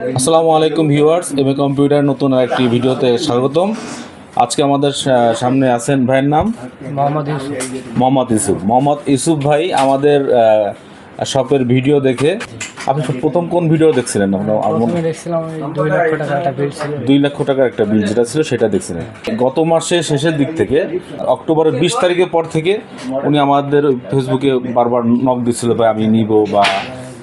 আসসালামু আলাইকুম viewers M a computer নতুন একটি ভিডিওতে স্বাগতম। আজকে আমাদের সামনে আছেন ভাইয়ের নাম? মোহাম্মদ ইউসুফ। মোহাম্মদ ইউসুফ। মোহাম্মদ ইউসুফ ভাই আমাদের শপের ভিডিও দেখে আপনি প্রথম কোন ভিডিও দেখছিলেন? আপনার আমার দেখছিলাম ওই দুই লক্ষ টাকা একটা বিল ছিল। দুই লক্ষ টাকার একটা বিল যেটা ছিল সেটা দেখছিলেন। গত মাসে শেষের দিক থেকে অক্টোবরের বিশ তারিখের পর থেকে উনি আমাদের ফেসবুকে বারবার নক দিচ্ছিল ভাই আমি নিব বা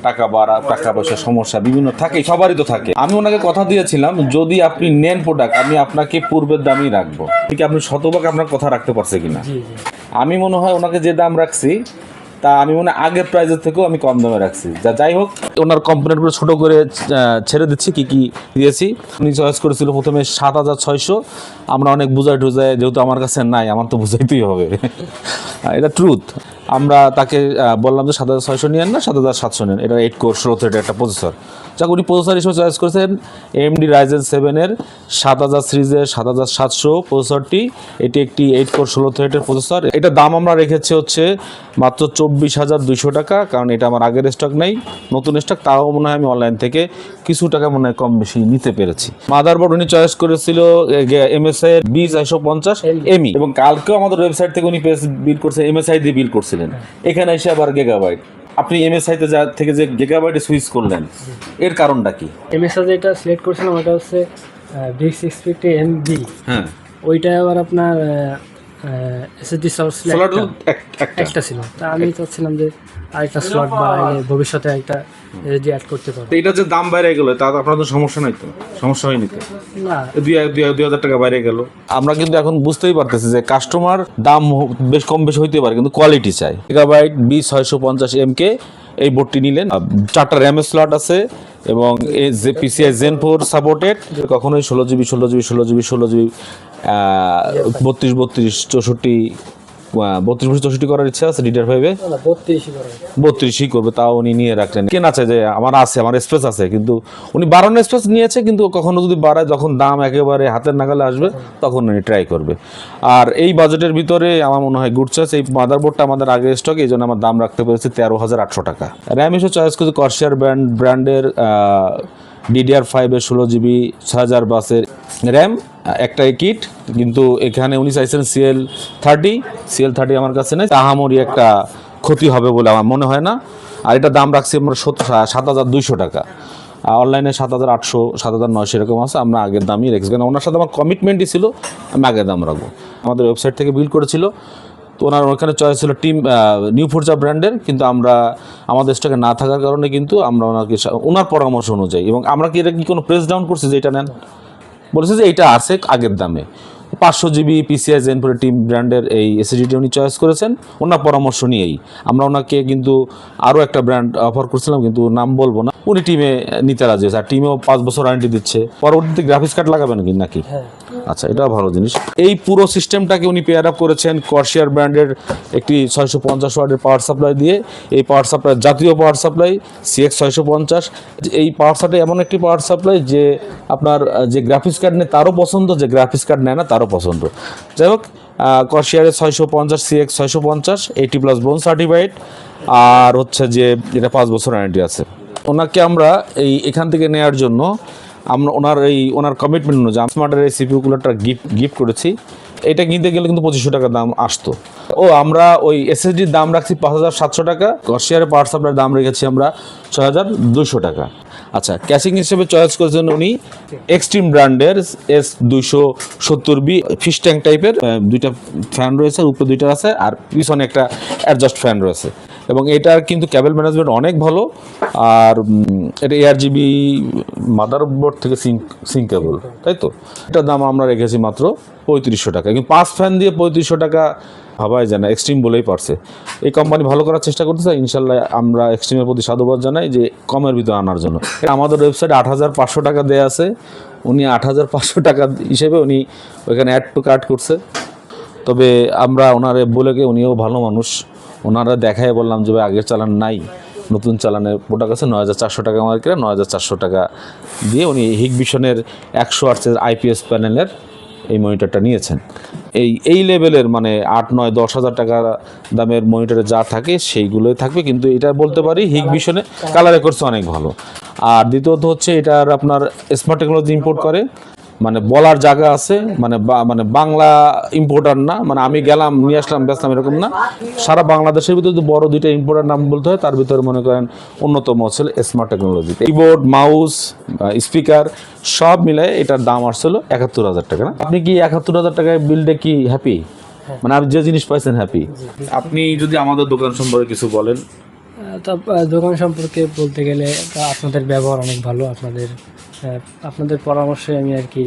টাকা বাড়া টাকা পয়সা সমস্যা বিভিন্ন থাকে সবারই তো থাকে। আমি ওনাকে কথা দিয়েছিলাম যদি আপনি নেন প্রোডাক্ট আমি আপনাকে পূর্বের দামই রাখব। ঠিক আপনি শতভাগ আপনার কথা রাখতে পারছে কিনা? আমি মনে হয় ওনাকে যে দাম রাখছি তা আমি মনে আগের প্রাইজের থেকেও আমি কম দামে রাখছি। যা যাই হোক ওনার কম্পোনেন্টগুলো ছোটো করে ছেড়ে দিচ্ছি কি কি দিয়েছি। উনি চয়েস করেছিল প্রথমে সাত হাজার ছয়শো। আমরা অনেক বুঝাই টুজাই যেহেতু আমার কাছে নাই আমার তো বুঝাইতেই হবে। এটা ট্রুথ আমরা তাকে বললাম যে সাত হাজার ছয়শো নিয়েন না, সাত হাজার সাতশো নেন এটা এইট কোর ষোলো থ্রেড একটা প্রসেসর যাক উনি প্রসেসর হিসেবে চয়েস করেছেন এমডি রাইজেন সেভেনের সাত হাজার সিরিজের সাত হাজার সাতশো প্রসেসরটি। এটি একটি এইট কোর ষোলো থ্রেডের প্রসেসর। এটার দাম আমরা রেখেছি হচ্ছে মাত্র চব্বিশ হাজার দুইশো টাকা কারণ এটা আমার আগের স্টক নেই। নতুন স্টক তাও মনে হয় আমি অনলাইন থেকে কিছু টাকা মনে হয় কম বেশি নিতে পেরেছি। মাদারবোর্ড উনি চয়েস করেছিল এমএসআই বি চারশো পঞ্চাশ এমই এবং কালকেও আমাদের ওয়েবসাইট থেকে উনি পেজ বিল করছে এমএসআই দিয়ে বিল করছিলেন। এখানে এসে আবার গেগাবাইট আপনি এমএসআই তে যা থেকে যে গেগাবাইটে সুইচ করলেন এর কারণটা কি? এমএসআই যেটা সিলেক্ট করেছিলাম ওটা হচ্ছে D six fifty M B হ্যাঁ। ওইটা আবার আপনার এসএসডি সোলার একটা। ছিল। তা আমি চাচ্ছিলাম যে আরেকটা স্লট বাড়াইলে ভবিষ্যতে একটা এসএসডি অ্যাড করতে পারব এটা যে দাম বাইরে গেল তা তো সমস্যা নাই তো? সমস্যা হয়নি তো? না। দুই হাজার টাকা বাইরে গেল। আমরা কিন্তু এখন বুঝতেই পারতেছি যে কাস্টমার দাম বেশ কম বেশি হইতে পারে কিন্তু কোয়ালিটি চাই। মেগাবাইট বি ছয়শো পঞ্চাশ এম কে এই বোর্ডটি নিলেন। চারটা র্যামের স্লট আছে এবং এই যে পিসিআই জেন ফোর সাপোর্টেড কখনোই ষোলো জিবি ষোলো জিবি ষোলো জিবি ষোলো জিবি বত্রিশ বত্রিশ চৌষট্টি বত্রিশ বত্রিশ চৌষট্টি করার ইচ্ছা আছে ডিডার ফাইভে বত্রিশই করবে তাও উনি নিয়ে রাখলেন। কেন আছে যে আমার আছে আমার স্পেস আছে কিন্তু উনি বাড়ানোর স্পেস নিয়েছে কিন্তু কখনো যদি বাড়ায় যখন দাম একেবারে হাতের নাগালে আসবে তখন উনি ট্রাই করবে। আর এই বাজেটের ভিতরে আমার মনে হয় গুড চয়েস এই মাদারবোর্ডটা আমাদের আগে স্টক এই জন্য আমার দাম রাখতে পেরেছি তেরো হাজার আটশো টাকা। র্যাম হিসেবে চয়েস করছে কর্সিয়ার ব্র্যান্ড ব্র্যান্ডের ডিডিআর ফাইভের ষোলো জিবি ছয় হাজার বাসের র্যাম একটাই কিট, কিন্তু এখানে উনি চাইছেন সিএল থার্টি সিএল থার্টি আমার কাছে নেই, তাহামরি একটা ক্ষতি হবে বলে আমার মনে হয় না। আর এটা দাম রাখছি আমরা সাত হাজার দুইশো টাকা। অনলাইনে সাত হাজার আটশো, সাত হাজার নয়শো এরকম আছে, আমরা আগের দামই রেখেছি। কারণ ওনার সাথে আমার কমিটমেন্টই ছিল, আমি আগের দাম রাখব। আমাদের ওয়েবসাইট থেকে বিল করেছিল। তো ওনার ওখানে চয়েস ছিল টিম নিউ ফোর্জা ব্র্যান্ডের কিন্তু আমরা, আমাদের স্টকে না থাকার কারণে কিন্তু আমরা ওনাকে ওনার পরামর্শ অনুযায়ী, এবং আমরা কি, এটা কি কোনো প্রেস ডাউন করছি যে এটা নেন? বলেছে যে এটা আছে আগের দামে। পাঁচশো জিবি পিসিআই জেনপুরে টিম ব্র্যান্ডের এই এসিডিটি উনি চয়েস করেছেন, ওনার পরামর্শ নিয়েই। আমরা ওনাকে কিন্তু আরও একটা ব্র্যান্ড অফার করছিলাম, কিন্তু নাম বলব না। উনি টিমে নিতে রাজি হয়েছে, আর টিমেও পাঁচ বছর ওয়ারেন্টি দিচ্ছে। পরবর্তীতে গ্রাফিক্স কার্ড লাগাবেন কি, নাকি? আচ্ছা এটাও ভালো জিনিস। এই পুরো সিস্টেমটাকে উনি পেয়ার আপ করেছেন কর্সিয়ার ব্র্যান্ডের একটি ছয়শো পঞ্চাশ ওয়ার্ডের পাওয়ার সাপ্লাই দিয়ে। এই পাওয়ার সাপ্লাই জাতীয় পাওয়ার সাপ্লাই সিএক্স ছয়শো পঞ্চাশ। এই পাওয়ার সাপ্লাই এমন একটি পাওয়ার সাপ্লাই যে আপনার, যে গ্রাফিক্স কার্ড নেয় তারও পছন্দ, যে গ্রাফিক্স কার্ড নেয় না তারও পছন্দ। যাই হোক কর্সিয়ারের ছয়শো পঞ্চাশ সিএক্স ছয়শো পঞ্চাশ এইটি প্লাস বোন সার্টিফাইড আর হচ্ছে যে এটা পাঁচ বছর ওয়ারেন্টি আছে। ওনাকে আমরা এই এখান থেকে নেওয়ার জন্য আমরা ওনার এই, ওনার কমিটমেন্ট অনুযায়ী স্মার্টের এই সিপিউ কুলারটা গিফট গিফট করেছি। এটা কিনতে গেলে কিন্তু পঁচিশশো টাকা দাম আসতো। ও, আমরা ওই এসএসডির দাম রাখছি পাঁচ হাজার সাতশো টাকা কর্সিয়ারের পাওয়ার সাপ্লাইয়ের দাম রেখেছি আমরা ছয় হাজার দুশো টাকা। আচ্ছা ক্যাশিং হিসেবে চয়েস করেছেন উনি এক্সট্রিম ব্র্যান্ডের এস দুইশো সত্তর বি ফিশ ট্যাঙ্ক টাইপের দুইটা ফ্যান রয়েছে, উপরে দুইটা আছে, আর পিছনে একটা অ্যাডজাস্ট ফ্যান রয়েছে। এবং এটার কিন্তু ক্যাবেল ম্যানেজমেন্ট অনেক ভালো, আর এটা এয়ার জিবি মাদারবোর্ড থেকে সিঙ্ক সিঙ্কেবল তাই তো? এটার দাম আমরা রেখেছি মাত্র পঁয়ত্রিশশো টাকা। কিন্তু পাঁচ ফ্যান দিয়ে পঁয়ত্রিশশো টাকা ভাবাই যায় না এক্সট্রিম বলেই পারছে। এই কোম্পানি ভালো করার চেষ্টা করতেছে, ইনশাল্লাহ আমরা এক্সট্রিমের প্রতি সাধুবাদ জানাই যে কমের ভিতরে আনার জন্য। আমাদের ওয়েবসাইটে আট হাজার পাঁচশো টাকা দেওয়া আছে, উনি আট হাজার পাঁচশো টাকা হিসেবে উনি ওইখানে অ্যাড টু কার্ড করছে। তবে আমরা ওনারে বলে গে উনিও ভালো মানুষ। ওনারা দেখায় বললাম যে, ভাই, আগের চালান নাই। নতুন চালানের প্রোডাক্ট আছে, নয় হাজার চারশো টাকা মার্কেটে নয় হাজার চারশো টাকা দিয়ে উনি হিগ ভিশনের একশো আটশের আইপিএস প্যানেলের এই মনিটরটা নিয়েছেন। এই এই লেভেলের মানে আট, নয়, দশ হাজার টাকা দামের মনিটরে যা থাকে সেইগুলোই থাকবে। কিন্তু এটা বলতে পারি হিগ ভিশনে কালার রেকর্ডস অনেক ভালো। আর দ্বিতীয়ত হচ্ছে এটার আপনার স্মার্ট টেকনোলজি ইম্পোর্ট করে। মানে বলার জায়গা আছে মানে মানে বাংলা ইম্পোর্টার না মানে আমি গেলাম, নিয়ে আসলাম, বেচলাম, এরকম না। সারা বাংলাদেশের ভিতরে যদি বড় দুইটা ইম্পোর্টার নাম বলতে হয়, তার ভিতরে মনে করেন অন্যতম হচ্ছে smart technology keyboard mouse speaker সব মিলে এটার দাম আসছিল একাত্তর হাজার টাকা না? আপনি কি একাত্তর হাজার টাকায় বিলডে কি হ্যাপি মানে আপনি যে জিনিস পাইছেন হ্যাপি আপনি যদি আমাদের দোকান সম্পর্কে কিছু বলেন। তা দোকান সম্পর্কে বলতে গেলে আপনাদের ব্যবহার অনেক ভালো, আপনাদের আপনাদের পরামর্শে আমি আর কি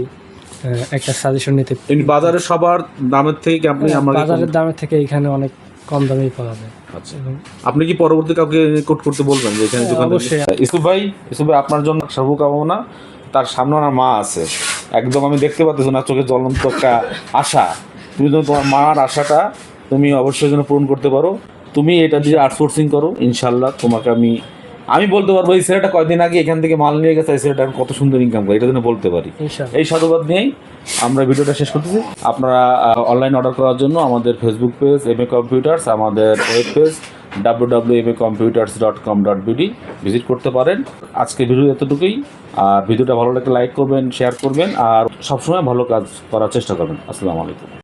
একটা সাজেশন নিতে বাজারে সবার দামের থেকে আপনি আমাকে বাজারের দামের থেকে এখানে অনেক কম দামেই পাওয়া যায়। আচ্ছা। আপনি কি পরবর্তী কাউকে কোট করতে বলবেন যে এখানে দোকান অবশ্যই। ইসুফ ভাই ইসুফ ভাই আপনার জন্য শুভকামনা তার সামনে আমার মা আছে। একদম আমি দেখতে পাচ্ছি না চোখে জ্বলন্ত একটা আশা। তুমি তো তোমার মার আশাটা তুমি অবশ্যই যেন পূরণ করতে পারো। তুমি এটা দিয়ে আউটসোর্সিং করো ইনশাল্লাহ তোমাকে আমি আমি বলতে পারব এই ছেলেটা কয়দিন আগে এখান থেকে মাল নিয়ে গেছে এই ছেলেটা কত সুন্দর ইনকাম করে এটা যেন বলতে পারি। এই সাধুবাদ নিয়েই আমরা ভিডিওটা শেষ করতেছি। আপনারা অনলাইন অর্ডার করার জন্য আমাদের Facebook page M A computers আমাদের web page W W M A computers dot com dot BD visit করতে পারেন। আজকে ভিডিও এতটুকুই। আর ভিডিওটা ভালো লাগলে লাইক করবেন শেয়ার করবেন আর সবসময় ভালো কাজ করার চেষ্টা করবেন। আসসালামু আলাইকুম।